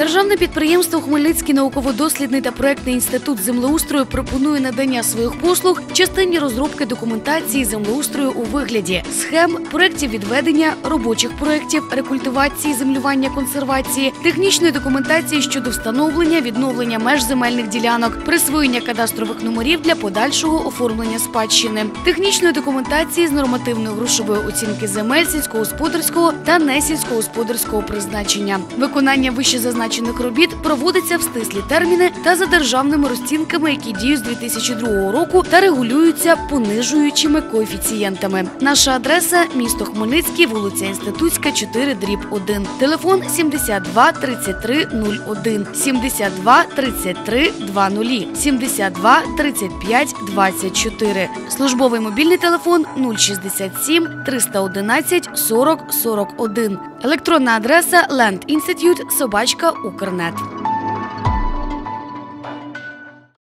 Державне підприємство Хмельницький науково-дослідний та проектний інститут землеустрою пропонує надання своїх послуг частині розробки документації землеустрою у вигляді схем, проєктів відведення, робочих проєктів, рекультивації, землювання, консервації, технічної документації щодо встановлення, відновлення меж земельних ділянок, присвоєння кадастрових номерів для подальшого оформлення спадщини, технічної документації з нормативної грошової оцінки земель сільськогосподарського та несільськогосподарського призначення. Виконання вищезазначених робіт проводиться в стислі терміни та за державними розцінками, які діють з 2002 року та регулюються понижуючими коефіцієнтами. Наша адреса місто Хмельницький, вулиця Інститутська, 4, дріб 1. Телефон 72 33 01, 72 33 20, 72 35 24. Службовий мобільний телефон 067 311 40 41. Електронна адреса landinstitute собачка Укрнет.